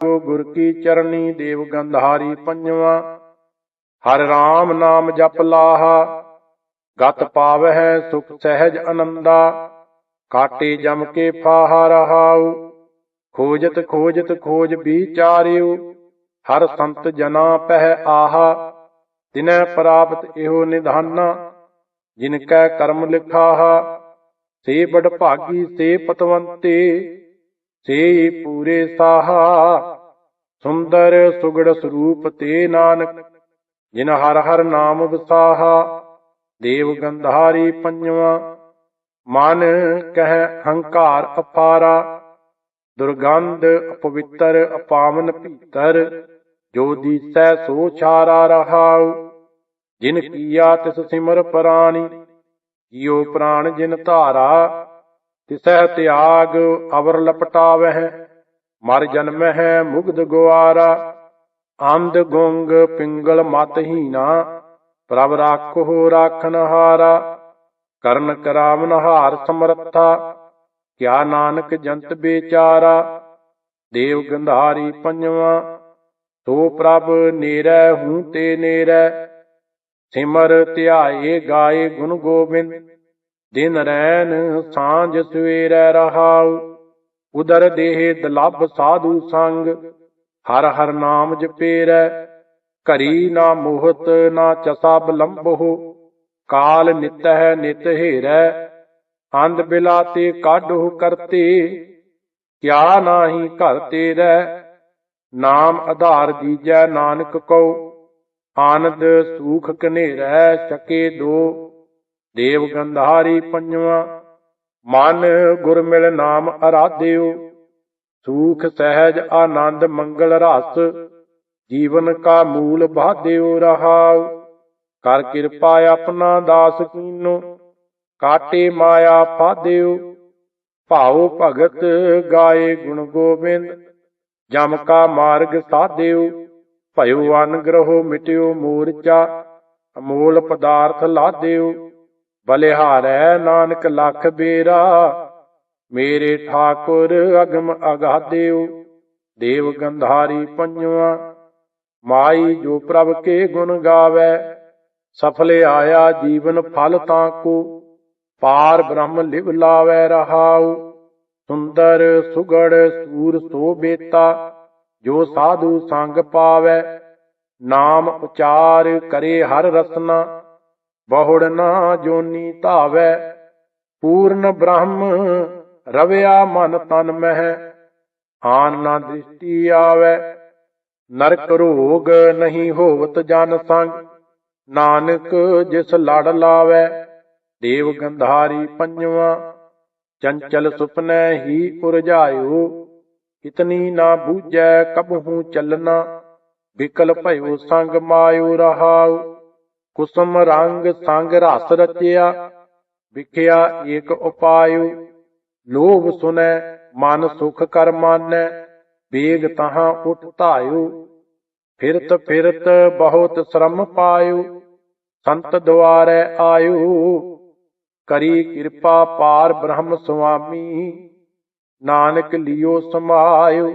ਗੋ ਗੁਰ ਕੀ ਚਰਣੀ ਦੇਵ ਗੰਧਾਰੀ ਪੰਜਵਾ। ਹਰ ਰਾਮ ਨਾਮ ਜਪ ਲਾਹਾ, ਗਤ ਪਾਵਹਿ ਸੁਖ ਸਹਿਜ ਅਨੰਦਾ। ਕਾਟੇ ਜਮ ਕੇ ਫਾਹਾ ਰਹਾਉ, ਖੋਜਤ ਖੋਜਤ ਖੋਜ ਵਿਚਾਰਿਉ ਹਰ ਸੰਤ ਜਨਾ ਪਹਿ ਆਹਾ, ਤਿਨੈ ਪ੍ਰਾਪਤ ਇਹੋ ਨਿਧਾਨਾ। ਜਿਨ ਕੈ ਕਰਮ ਲਿਖਾਹਾ, ਸੇ ਬੜ ਭਾਗੀ ਸੇ ਪਤਵੰਤੇ। ਸੇ ਪੂਰੇ ਸਾਹਾ, ਸੁੰਦਰ ਸੁਗੜ ਸਰੂਪ ਤੇ ਨਾਨਕ, ਜਿਨ ਹਰ ਹਰ ਨਾਮ ਵਸਾਹਾ, ਦੇਵ ਗੰਧਾਰੀ ਪੰਜਵਾ, ਮਨ ਕਹਿ ਹੰਕਾਰ ਅਪਾਰਾ, ਦੁਰਗੰਧ ਅਪਵਿੱਤਰ ਅਪਾਵਨ ਭੀਤਰ, ਜੋ ਦੀਸੈ ਸੋ ਛਾਰਾ ਰਹਾਉ, ਜਿਨ ਕੀਆ ਤਿਸ ਸਿਮਰ ਪ੍ਰਾਣੀ ਜਿਉ ਪ੍ਰਾਣ ਜਿਨ ਧਾਰਾ ਤਿਸਹਿ ਤਿਆਗ ਅਵਰ ਲਪਟਾਵਹਿ, ਮਰ ਜਨਮਹਿ ਮੁਗਧ ਗੁਆਰਾ, ਅੰਧ ਗੁੰਗ ਪਿੰਗਲ ਮਤਹੀਨਾ ਪ੍ਰਭ ਰਾਖੋ ਰਾਖਨ ਕਰਨ ਕਰਾਵਨ ਹਾਰ ਸਮਰੱਥਾ, ਕਿਆ ਨਾਨਕ ਜੰਤ ਬੇਚਾਰਾ, ਦੇਵ ਗੰਧਾਰੀ ਪੰਜਵਾ ਸੋ ਪ੍ਰਭ ਨੇਰੈ ਹੂੰ ਤੇ ਨੇਰੈ, ਸਿਮਰ ਧਿਆਏ ਗਾਏ ਗੁਣ ਗੋਬਿੰਦ ਦਿਨ ਰੈਨ ਸਾਂਝ ਸਵੇਰੈ ਰਹਾਉ, ਉਦਰ ਦੇਹ ਦਲਬ ਸਾਧੂ ਸੰਗ, ਹਰ ਹਰ ਨਾਮ ਜਪੇਰੈ, ਘਰੀ ਨਾ ਮੋਹਤ ਨਾ ਚਸਾ ਬਲੰਬੋ ਕਾਲ ਨਿਤ ਹੈ ਨਿਤ ਹੇਰੈ, ਅੰਧ ਬਿਲਾਤੇ ਕਾਢੋ ਕਰਤੇ, ਕਿਆ ਨਾਹੀ ਘਰ ਤੇਰੈ, ਨਾਮ ਆਧਾਰ ਦੀਜੈ ਨਾਨਕ ਕਉ, ਆਨੰਦ ਸੂਖ ਕਨੇਰੈ ਛਕੇ ਦੋ ਦੇਵ ਗੰਧਾਰੀ ਪੰਜਵਾ, ਮਨ ਗੁਰ ਮਿਲ ਨਾਮ ਅਰਾਧਿਓ, ਸੂਖ, ਸਹਿਜ, ਆਨੰਦ, ਮੰਗਲ, ਰਸ, ਜੀਵਨ ਕਾ ਮੂਲ ਬਾਧਿਓ ਰਹਾਉ। ਕਰ ਕਿਰਪਾ ਆਪਣਾ ਦਾਸ ਕੀਨੋ, ਕਾਟੇ ਮਾਇਆ ਫਾਦਿਓ ਭਾਉ ਭਗਤ ਗਾਏ ਗੁਣ ਗੋਬਿੰਦ, ਜਮ ਕਾ ਮਾਰਗ ਸਾਧਿਓ। ਭਇਓ ਅਨਗ੍ਰਹੋ ਮਿਟਿਓ ਮੂਰਚਾ, ਅਮੋਲ ਪਦਾਰਥ ਲਾਦਿਓ ਬਲਿਹਾਰੈ ਨਾਨਕ ਲਖ ਬੇਰਾ, ਮੇਰੇ ਠਾਕੁਰ ਅਗਮ ਅਗਾਦਿਓ ਦੇਵ ਗੰਧਾਰੀ ਪੰਜਵਾ, ਮਾਈ ਜੋ ਪ੍ਰਭ ਕੇ ਗੁਣ ਗਾਵੇ, ਸਫਲੇ ਆਇਆ ਜੀਵਨ ਫਲ ਤਾਂ ਕੋ, ਪਾਰ ਬ੍ਰਹਮ ਲਿਵ ਲਾਵੇ ਰਹਾਉ, ਸੁੰਦਰ ਸੁਗੜ ਸੂਰ ਸੋ ਬੇਤਾ, ਜੋ ਸਾਧੂ ਸੰਗ ਪਾਵੇ, ਨਾਮ ਉਚਾਰ ਕਰੇ ਹਰ ਰਸਨਾ ਬਹੁੜ ਨਾ ਜੋਨੀ ਧਾਵੇ, ਪੂਰਨ ਬ੍ਰਹਮ ਰਵਿਆ ਮਨ ਤਨ ਮਹਿ, ਆਨ ਨਾ ਦ੍ਰਿਸ਼ਟੀ ਆਵੇ, ਨਰਕ ਰੋਗ ਨਹੀਂ ਹੋਵਤ ਜਨ ਸੰਗ, ਨਾਨਕ ਜਿਸ ਲੜ ਲਾਵੈ, ਦੇਵ ਗੰਧਾਰੀ ਪੰਜਵਾ, ਚੰਚਲ ਸੁਪਨੈ ਹੀ ਉਰਜਾਇਓ ਇਤਨੀ ਨਾ ਬੂਝੈ ਕਬਹੂ ਚੱਲਣਾ, ਵਿਕਲ ਭਇਓ ਸੰਗ ਮਾਇਓ ਰਹਾਓ ਕੁਸਮ ਰੰਗ ਸੰਗ ਰਸ ਰਚਿਆ, ਵਿਖਿਆ ਏਕ ਉਪਾਇਓ ਲੋਭ ਸੁਨੈ, ਮਨ ਸੁਖ ਕਰ ਮਾਨੈ ਵੇਗ ਤਹਾਂ ਉਠ ਧਾਇਓ ਫਿਰਤ ਫਿਰਤ ਬਹੁਤ ਸ਼ਰਮ ਪਾਇਓ ਸੰਤ ਦੁਆਰੇ ਆਇਓ ਕਰੀ ਕਿਰਪਾ ਪਾਰ ਬ੍ਰਹਮ ਸੁਆਮੀ, ਨਾਨਕ ਲਿਓ ਸਮਾਇਓ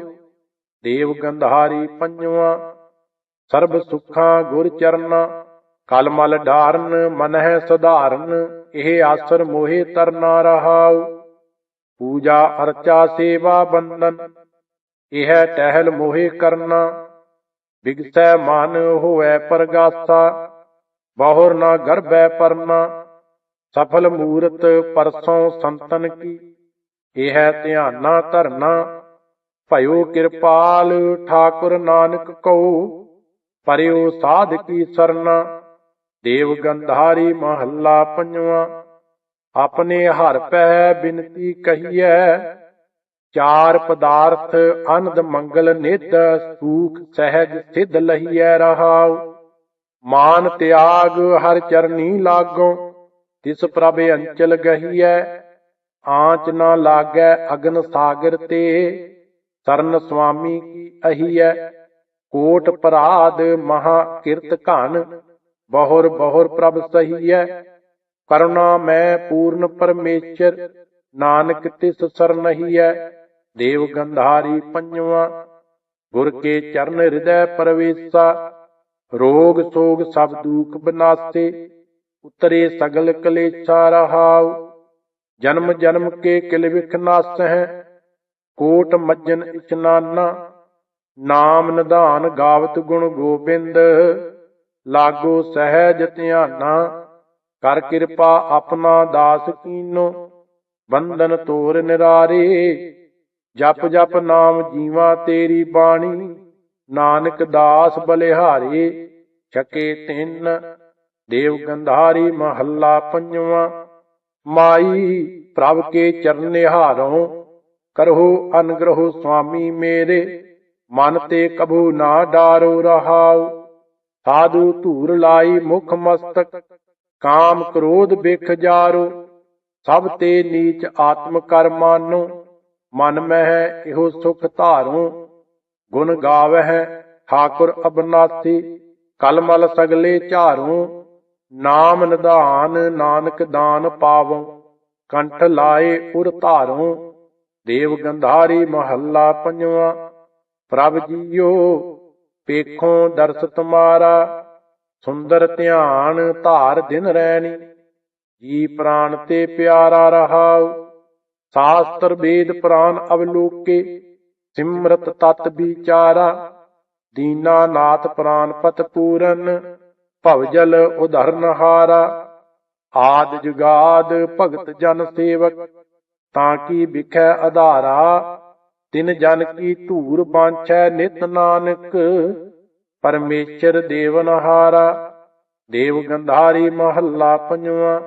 ਦੇਵ ਗੰਧਾਰੀ ਪੰਜਵਾ, ਸਰਬ ਸੁਖਾਂ ਗੁਰ ਚਰਨਾ ਕਲ ਮਲ ਢਾਰਨ ਮਨ ਹੈ ਸੁਧਾਰਨ, ਇਹ ਆਸਰ ਮੋਹਿ ਤਰਨਾ ਰਹਾਉ। ਪੂਜਾ ਅਰਚਾ ਸੇਵਾ ਬੰਦਨ ਇਹ ਟਹਿਲ ਮੋਹਿ ਕਰਨਾ। ਬਿਗਸੈ ਮਨ ਹੋਐ ਪਰਗਾਸਾ, ਬਹੁਰ ਨਾ ਗਰਭੈ ਪਰਨਾ। ਸਫਲ ਮੂਰਤ ਪਰਸੋਂ ਸੰਤਨ ਕੀ, ਇਹ ਧਿਆਨਾ ਧਰਨਾ। ਭਇਓ ਕਿਰਪਾਲ, ਠਾਕੁਰ ਨਾਨਕ ਕਉ, ਪਰਿਓ ਸਾਧ ਕੀ ਸਰਨਾ। ਦੇਵ ਗੰਧਾਰੀ ਮਹੱਲਾ ਪੰਜਵਾ, ਆਪਣੇ ਹਰ ਪੈ ਬਿਨਤੀ ਕਹੀਐ, ਚਾਰ ਪਦਾਰਥ ਅਨੰਦ ਮੰਗਲ ਨਿਧ ਸੂਖ ਸਹਿਜ ਸਿਧ ਲਹੀਐ ਰਹਾਉ। ਮਾਨ ਤਿਆਗ ਹਰ ਚਰਨੀ ਲਾਗੋ, ਤਿਸ ਪ੍ਰਭ ਅੰਚਲ ਗਹੀਐ। ਆਂਚ ਨਾ ਲਾਗੈ ਅਗਨ ਸਾਗਰ ਤੇ, ਸਰਨ ਸੁਆਮੀ ਕੀ ਅਹੀਐ। ਕੋਟ ਪਰਾਧ ਮਹਾ ਕਿਰਤ ਘਨ ਬਹੁਰ ਬਹੁਰ ਪ੍ਰਭ ਸਹੀਐ ਕਰੁਣਾ ਮੈਂ ਪੂਰਨ ਪਰਮੇਸ਼ਰ, ਨਾਨਕ ਤਿਸ ਸਰਨਹੀਐ ਦੇਵ ਗੰਧਾਰੀ ਪੰਜਵਾ, ਗੁਰ ਕੇ ਚਰਨ ਹਿਰਦੈ ਪਰਵੇਸਾ। ਰੋਗ ਸੋਗ ਸਭ ਦੂਖ ਬਨਾਸੇ, ਉਤਰੇ ਸਗਲ ਕਲੇਸ਼ਾ ਰਹਾਉ। ਜਨਮ ਜਨਮ ਕੇ ਕਿਲ ਵਿਖ ਨਾਸਹਿ, ਕੋਟ ਮੱਜਨ ਇਸ਼ਨਾਨਾ। ਨਾਮ ਨਿਧਾਨ ਗਾਵਤ ਗੁਣ ਗੋਬਿੰਦ। ਲਾਗੋ ਸਹਿਜ ਧਿਆਨਾ, ਕਰ ਕਿਰਪਾ ਆਪਣਾ ਦਾਸ ਕੀਨੋ, ਬੰਧਨ ਤੋਰ ਨਿਰਾਰੇ, ਜਪ ਜਪ ਨਾਮ ਜੀਵਾ ਤੇਰੀ ਬਾਣੀ, ਨਾਨਕ ਦਾਸ ਬਲਿਹਾਰੇ, ਛਕੇ ਤਿੰਨ, ਦੇਵ ਗੰਧਾਰੀ ਮਹੱਲਾ ਪੰਜਵਾਂ, ਮਾਈ ਪ੍ਰਭ ਕੇ ਚਰਨ ਹਾਰੋ, ਕਰਹੁ ਅਨਗ੍ਰਹ ਸੁਆਮੀ ਮੇਰੇ, ਮਨ ਤੇ ਕਬੂ ਨਾ ਡਾਰੋ ਰਹਾਓ ਸਾਧੂ ਧੂਰ ਲਾਈ ਮੁਖ ਮਸਤਕ, ਕਾਮ ਕ੍ਰੋਧ ਬਿਖ ਜਾਰੋ, ਸਭ ਤੇ ਨੀਚ ਆਤਮ ਕਰ ਮਨ ਮਹਿ ਇਹੋ ਸੁਖ ਧਾਰੋ, ਗੁਣ ਗਾਵਹਿ ਠਾਕੁਰ ਅਬਨਾਸੀ, ਕਲਮਲ ਸਗਲੇ ਝਾਰੂ, ਨਾਮ ਨਿਧਾਨ ਨਾਨਕ ਦਾਨ ਪਾਵੋ, ਕੰਠ ਲਾਏ ਉਰ ਧਾਰੂ, ਦੇਵ ਗੰਧਾਰੀ ਮਹੱਲਾ ਪੰਜਵਾ, ਪ੍ਰਭ ਜੀਓ ਪੇਖੋਂ ਦਰਸ ਤੁਮਾਰਾ ਸੁੰਦਰ ਧਿਆਨ ਧਾਰ ਦਿਨ ਰੈਣੀ। ਜੀ ਪ੍ਰਾਨ ਤੇ ਪਿਆਰਾ ਰਹਾਉ, ਸ਼ਾਸਤਰ ਵੇਦ ਪ੍ਰਾਨ ਅਵਲੋਕੇ, ਸਿਮਰਤ ਤਤ ਵਿਚਾਰਾ। ਦੀਨਾ ਨਾਥ ਪ੍ਰਾਨ ਪਤ ਪੂਰਨ ਭਵਜਲ ਉਧਰਨ ਹਾਰਾ। ਆਦ ਜੁਗਾਦ ਭਗਤ ਜਨ ਸੇਵਕ, ਤਾਂ ਕੀ ਵਿਖੈ ਆਧਾਰਾ ਤਿਨ ਜਨ ਕੀ ਧੂਰ ਬਾਂਛੈ ਨਿਤ ਨਾਨਕ, ਪਰਮੇਸ਼ਰ ਦੇਵਨਹਾਰਾ ਦੇਵ ਗੰਧਾਰੀ ਮਹੱਲਾ ਪੰਜਵਾ,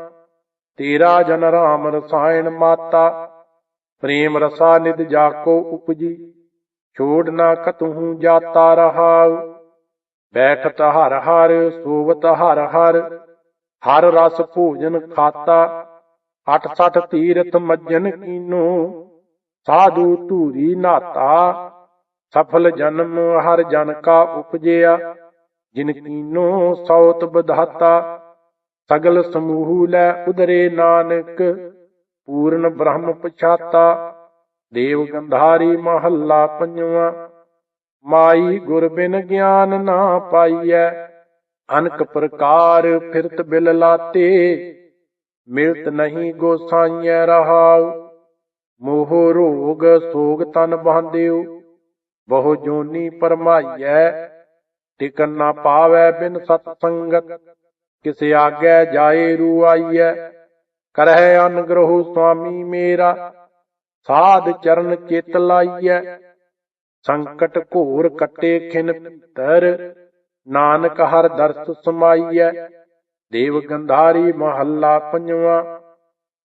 ਤੇਰਾ ਜਨ ਰਾਮ ਰਸਾਇਣ ਮਾਤਾ, ਪ੍ਰੇਮ ਰਸਾ ਨਿਦ ਜਾਕੋ ਉਪਜੀ, ਛੋੜ ਨਾ ਕਤਹੂ ਜਾਤਾ ਰਹਾਉ ਬੈਠਤ ਹਰ ਹਰ, ਸੋਵਤ ਹਰ ਹਰ ਹਰ ਰਸ ਭੋਜਨ ਖਾਤਾ ਅਠ ਸਠ ਤੀਰਥ ਮੱਜਨ ਕੀਨੋ ਸਾਧੂ ਧੂਰੀ ਨਾਤਾ, ਸਫਲ ਜਨਮ ਹਰ ਜਨ ਕਾ ਉਪਜਿਆ, ਜਿਨ ਕੀਨੋ ਸੌਤ ਬਧਾਤਾ, ਸਗਲ ਸਮੂਹ ਲੈ ਉਦਰੇ ਨਾਨਕ, ਪੂਰਨ ਬ੍ਰਹਮ ਪਛਾਤਾ, ਦੇਵ ਗੰਧਾਰੀ ਮਹੱਲਾ ਪੰਜਵਾ, ਮਾਈ ਗੁਰ ਬਿਨ ਗਿਆਨ ਨਾ ਪਾਈਐ, ਅਨਕ ਪ੍ਰਕਾਰ ਫਿਰਤ ਬਿਲ ਲਾਤੇ, ਮਿਲਤ ਨਹੀਂ ਗੋਸਾਈਐ ਰਹਾਉ। ਮੋਹ ਰੋਗ ਸੋਗ ਤਨ ਬਾਂਧਿਓ ਬਹੁ ਜੋਨੀ ਪਰਮਾਈਐ ਟਿਕਨ ਨਾ ਪਾਵੈ ਬਿਨ ਸਤ ਸੰਗਤ ਕਿਸ ਆਗੈ ਜਾਏ ਰੂ ਆਈਐ ਕਰਹਿ ਅਨਗ੍ਰਹ ਸੁਆਮੀ ਮੇਰਾ, ਸਾਧ ਚਰਨ ਚਿਤ ਲਾਈਐ। ਸੰਕਟ ਘੋਰ ਕੱਟੇ ਖਿਨ ਭੀਤਰ ਨਾਨਕ ਹਰ ਦਰਸ ਸਮਾਈਐ। ਦੇਵ ਗੰਧਾਰੀ ਮਹੱਲਾ ਪੰਜਵਾ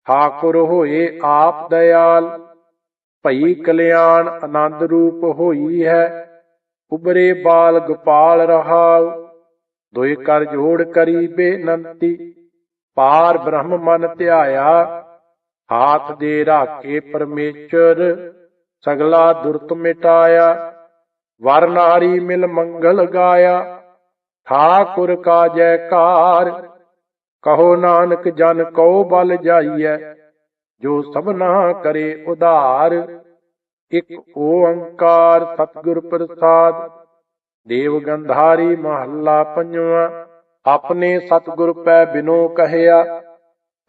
ਠਾਕੁਰ ਹੋਏ ਆਪ ਦਇਆਲ, ਭਈ ਕਲਿਆਣ ਆਨੰਦ ਰੂਪ ਹੋਈ ਹੈ। ਉਬਰੇ ਬਾਲ ਗੋਪਾਲ ਰਹਾਉ, ਦੋਇ ਕਰ ਜੋੜ ਕਰੀ ਬੇਨੰਤੀ। ਪਾਰ ਬ੍ਰਹਮ ਮਨ ਧਿਆਇਆ, ਹਾਥ ਦੇ ਰਾਖੇ ਪਰਮੇਸ਼ਰ, ਸਗਲਾ ਦੁਰਤ ਮਿਟਾਇਆ। ਵਰ ਨਾਰੀ ਮਿਲ ਮੰਗਲ ਗਾਇਆ, ਠਾਕੁਰ ਕਾ ਜੈਕਾਰ ਕਹੋ ਨਾਨਕ, ਜਨ ਕਉ ਬਲ ਜਾਈਐ, ਜੋ ਸਭਨਾ ਕਰੇ ਉਧਾਰ। ਇਕ ਓੰਕਾਰ ਸਤਿਗੁਰ ਪ੍ਰਸਾਦ, ਦੇਵ ਗੰਧਾਰੀ ਮਹੱਲਾ ਪੰਜਵਾ, ਆਪਣੇ ਸਤਿਗੁਰ ਪੈ ਬਿਨੋ ਕਹਿਆ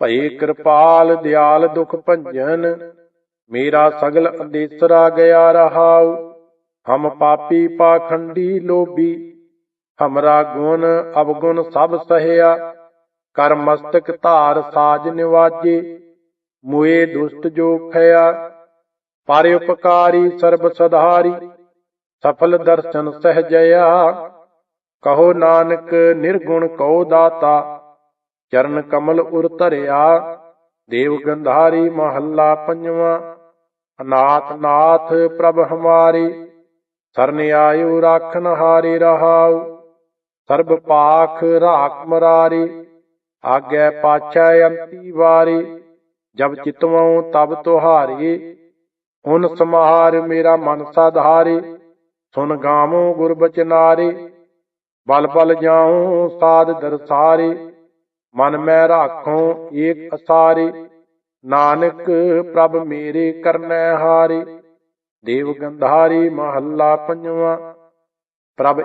ਭਈ ਕਿਰਪਾਲ ਦਿਆਲ ਦੁਖ ਭੰਜਨ, ਮੇਰਾ ਸਗਲ ਅੰਦੇਸਰਾ ਗਿਆ ਰਹਾਉ। ਹਮ ਪਾਪੀ ਪਾਖੰਡੀ ਲੋਭੀ, ਹਮਰਾ ਗੁਣ ਅਵਗੁਣ ਸਭ ਸਹਿਆ। ਕਰ ਮਸਤਕ ਧਾਰ ਸਾਜ ਨਿਵਾਜੇ, ਮੁਏ ਦੁਸ਼ਟ ਜੋ ਖਿਆ ਪਰ ਉਪਕਾਰੀ ਸਰਬ ਸਧਾਰੀ, ਸਫਲ ਦਰਸ਼ਨ ਸਹਜਿਆ ਕਹੋ ਨਾਨਕ ਨਿਰਗੁਣ ਕਉ ਦਾਤਾ, ਚਰਨ ਕਮਲ ਉਰ ਧਰਿਆ, ਦੇਵ ਗੰਧਾਰੀ ਮਹੱਲਾ ਪੰਜਵਾਂ। ਅਨਾਥ ਨਾਥ ਪ੍ਰਭ ਹਮਾਰੀ, ਸਰਨ ਆਇਓ ਰਾਖਨ ਹਾਰੇ ਰਹਾਉ, ਸਰਬ ਪਾਖ ਰਾਖ ਮਰਾਰੀ। ਆਗੈ ਪਾਛੈ ਅੰਤੀ ਵਾਰੀ, ਜਬ ਚਿਤਵਉ ਤਬ ਤੁਹਾਰੀ। ਹੁਣ ਸਮਾਰ ਮੇਰਾ ਮਨ ਸਾਧਾਰੇ, ਸੁਨ ਗਾਵੋ ਗੁਰ ਬਚਨਾਰੇ। ਬਲ ਬਲ ਜਾਉ ਸਾਧ ਦਰਸਾਰੇ, ਮਨ ਮੈਂ ਰਾਖੋ ਏਕ ਅਸਾਰੇ। ਨਾਨਕ ਪ੍ਰਭ ਮੇਰੇ ਕਰਨੈ ਹਾਰੇ, ਦੇਵ ਗੰਧਾਰੀ ਮਹੱਲਾ ਪੰਜਵਾਂ। ਪ੍ਰਭ